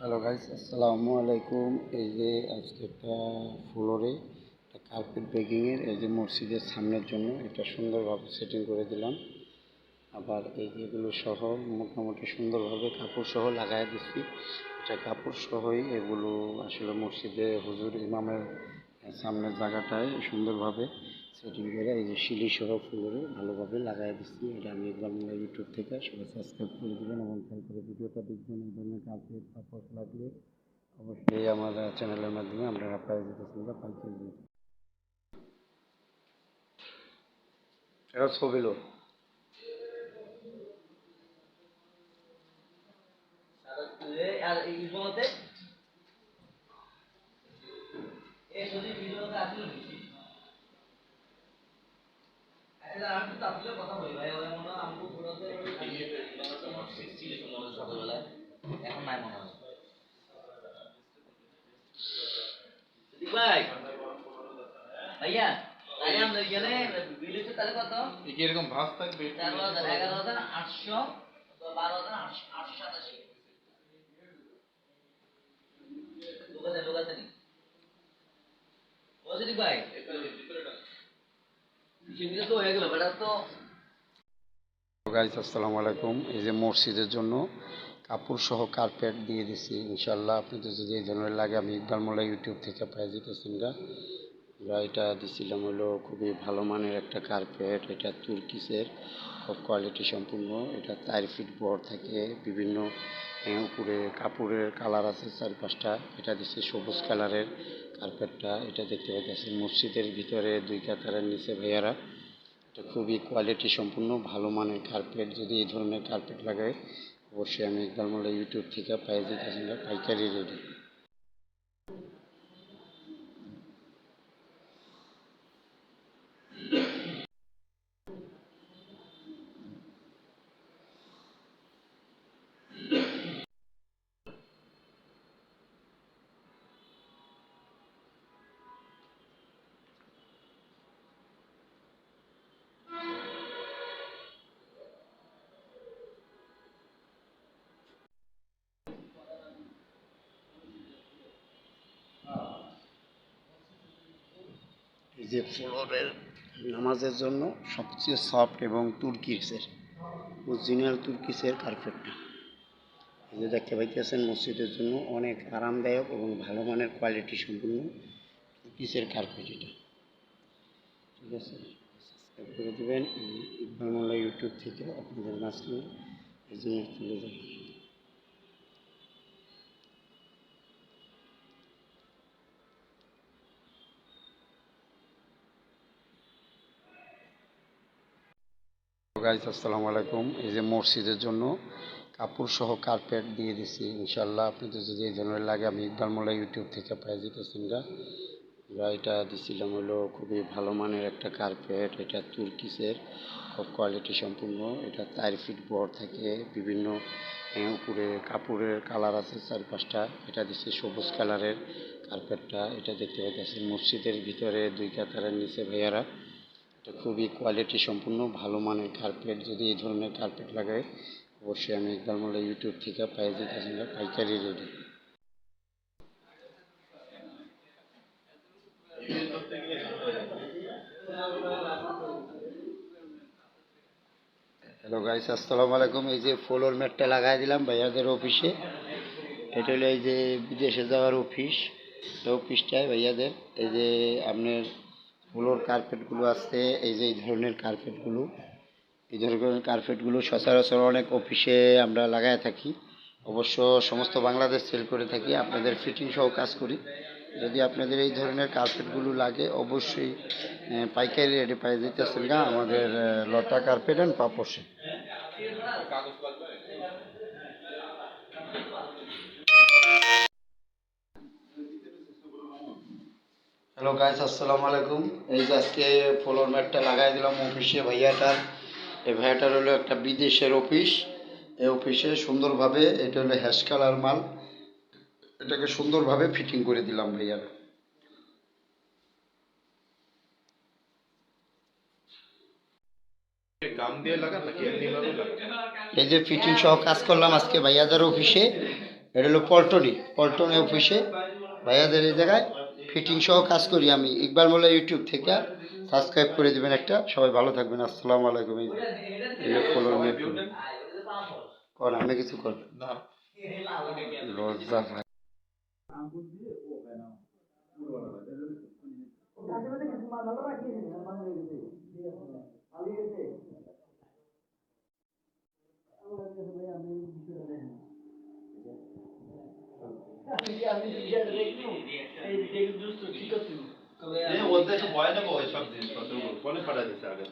Hello guys আসসালামু আলাইকুম এই যে আজকে একটা ফ্লোরে, একটা কার্পেট বেগিংয়ের এই যে মসজিদের সামনের জন্য এটা সুন্দরভাবে সেটিং করে দিলাম। আবার এই যেগুলো সহ মোটামুটি সুন্দরভাবে কাপড় সহ লাগাই দিচ্ছি এটা কাপড় সহই এগুলো আসলে মসজিদে হুজুর ইমামের সামনের জায়গাটায় সুন্দরভাবে সেটিং করে এই যে শিলি সহ ফ্লোরে ভালোভাবে লাগাই দিচ্ছি। এটা আমি একদম ইউটিউব থেকে সবাই সাবস্ক্রাইব করে দেবেন এবং করে ভিডিওটা দেখবেন। এই ধরনের কার্পেট কাপড় লাগলে অবশ্যই আমার চ্যানেলের মাধ্যমে আপনারা পাই যেতেছেন বা পাইকারি দিতে এটা আর এই যদি ভিডিওটা আসলে বেশি এটা আমি তো আপনার কথা বলি ভাই ওই মনে হয় আমগো পুরোতে ছিল সময় সকালবেলায় এখন নাই মনে হয়। ভাই। ভাইয়া তাহলে আমরা গেলে বিল হচ্ছে তাহলে কত? এরকম ভাস থাকবে তেরো হাজার এগারো হাজার আটশো বারো হাজার আটশো আটশো সাতাশি লোক আছে লোক আছে নি ও সিদ্দিক ভাই সেদিকে তো হয়ে গেল বেটা তো গাইজ আসসালামু আলাইকুম। এই যে মসজিদের জন্য কাপড় সহ কার্পেট দিয়ে দিছি ইনশাল্লাহ আপনাদের যদি এই ধরনের লাগে, আমি ইকবাল মোল্লা ইউটিউব থেকে পাই যেতেছেন গা। এটা দিছিলাম হলো খুবই ভালো মানের একটা কার্পেট এটা তুর্কিসের, খুব কোয়ালিটি সম্পূর্ণ। এটা চার ফিট বড় থাকে, বিভিন্ন উপরে কাপড়ের কালার আছে চার পাঁচটা এটা দিচ্ছে সবুজ কালারের কার্পেটটা এটা দেখতে পাচ্ছেন মসজিদের ভিতরে দুই কাতারের নিচে ভাইয়ারা এটা খুবই কোয়ালিটি সম্পূর্ণ, ভালো মানের কার্পেট যদি এই ধরনের কার্পেট লাগাই, অবশ্যই আমি ইকবাল মোল্লা ইউটিউব থেকে পাইকারি রেডি। যে ফ্লোরের নামাজের জন্য সবচেয়ে সফট এবং তুর্কিসের অরিজিনাল তুর্কিসের কার্পেটটা। যে দেখতে পাইতেছেন, মসজিদের জন্য অনেক আরামদায়ক এবং ভালো মানের কোয়ালিটি সম্পূর্ণ তুর্কিসের কার্পেট এটা। ঠিক আছে? সাবস্ক্রাইব করে দেবেন। ইকবাল মোল্লা ইউটিউব থেকে আপনাদের মাঝখানে এই জন্য তুলে দেবেন গাইজ আসসালামু আলাইকুম এই যে মসজিদের জন্য কাপড় সহ কার্পেট দিয়ে দিছি ইনশাল্লাহ আপনাদের যদি এই ধরনের লাগে, আমি ইকবাল মোল্লা ইউটিউব থেকে পাই যেতেছেন গা। এটা দিছিলাম হলো খুবই ভালো মানের একটা কার্পেট এটা তুর্কিসের, খুব কোয়ালিটি সম্পূর্ণ। এটা চার ফিট বড় থাকে বিভিন্ন উপরে কাপড়ের কালার আছে চার পাঁচটা এটা দিচ্ছে সবুজ কালারের কার্পেটটা এটা দেখতে পাচ্ছেন মসজিদের ভিতরে দুই কাতারের নিচে ভাইয়ারা। এটা খুবই কোয়ালিটি সম্পূর্ণ, ভালো মানের কার্পেট যদি এই ধরনের কার্পেট লাগাই, অবশ্যই আমি ইকবাল ইউটিউব থেকে পাই যেতেছেন পাইকারি রেডি। হ্যালো গাইস আসসালামু আলাইকুম। এই যে ফ্লোর ম্যাটটা লাগাই দিলাম ভাইয়াদের অফিসে এটা হলো এই যে বিদেশে যাওয়ার অফিস এই অফিসটায় ভাইয়াদের, এই যে আপনার ফ্লোর কার্পেটগুলো আছে, এই যে এই ধরনের কার্পেটগুলো এই ধরনের কার্পেটগুলো সচরাচর অনেক অফিসে আমরা লাগায় থাকি। অবশ্য সমস্ত বাংলাদেশ সেল করে থাকি, আপনাদের ফিটিং সহ কাজ করি। যদি আপনাদের এই ধরনের কার্পেটগুলো লাগে, অবশ্যই পাইকারি রেটে পাই দিতেছেন গা আমাদের লতা কার্পেট অ্যান্ড পাপসে। হ্যালো গাইস আসসালামু আলাইকুম। এই যে আজকে ফ্লোর ম্যাটটা লাগাই দিলাম অফিসে ভাইয়াটার। এই ভাইয়াটার হলো একটা বিদেশের অফিস। এই অফিসে সুন্দরভাবে এটা হলো হ্যাশ কালার মাল। এটাকে সুন্দরভাবে ফিটিং করে দিলাম ভাইয়ার। এই যে ফিটিং সহ কাজ করলাম আজকে ভাইয়াদের অফিসে। এটা হলো পল্টনি পল্টনি অফিসে। ভাইয়াদের এই জায়গায় ফিটিং সহ কাজ করি আমি। ইকবাল মোল্লা ইউটিউব থেকে সাবস্ক্রাইব করে দেবেন একটা। সবাই ভালো থাকবেন। আসসালামু আলাইকুম। কর, আমি কিছু কর। লজ্জা ভাই এই ওদের ভয় নেব ওইসব জিনিসপত্র ফোনে পাঠা দিচ্ছে আগে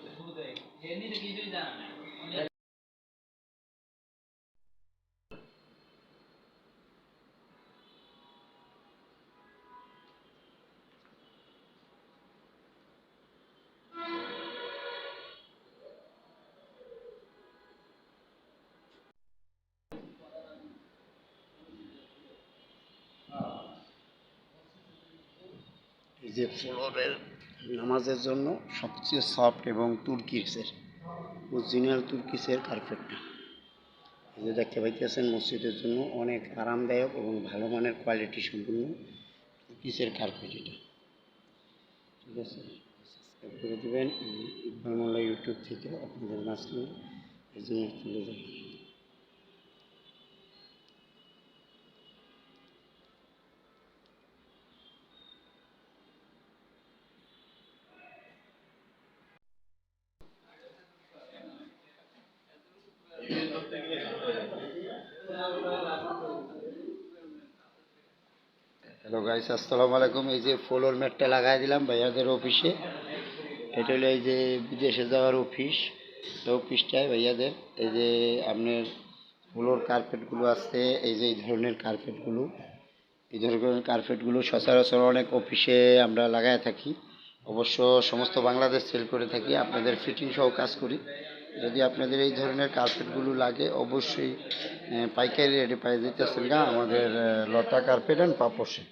যে ফ্লোরের নামাজের জন্য সবচেয়ে সফট এবং তুর্কিসের, অরিজিনাল তুর্কিসের কার্পেটটা। যে দেখতে পাইতেছেন, মসজিদের জন্য অনেক আরামদায়ক এবং ভালো মানের কোয়ালিটি সম্পূর্ণ তুর্কিসের কার্পেট এটা। ঠিক আছে? সাবস্ক্রাইব করে দেবেন। ইকবাল মোল্লা ইউটিউব থেকে আপনাদের মাঝখানে এই জন্য তুলে দেবেন হ্যালো গাইস আসসালামু আলাইকুম এই যে ফ্লোর ম্যাটটা লাগাই দিলাম ভাইয়াদের অফিসে। এটা হলো এই যে বিদেশে যাওয়ার অফিস। এই অফিসটায় ভাইয়াদের এই যে আপনার ফ্লোর কার্পেটগুলো আছে, এই যে এই ধরনের কার্পেটগুলো। এই ধরনের কার্পেটগুলো সচরাচর অনেক অফিসে আমরা লাগায় থাকি। অবশ্য সমস্ত বাংলাদেশ সেল করে থাকি, আপনাদের ফিটিং সহ কাজ করি। যদি আপনাদের এই ধরনের কার্পেটগুলো লাগে, অবশ্যই পাইকারি রেটে পাই দিতেছেন গা আমাদের লতা কার্পেট অ্যান্ড পাপোশে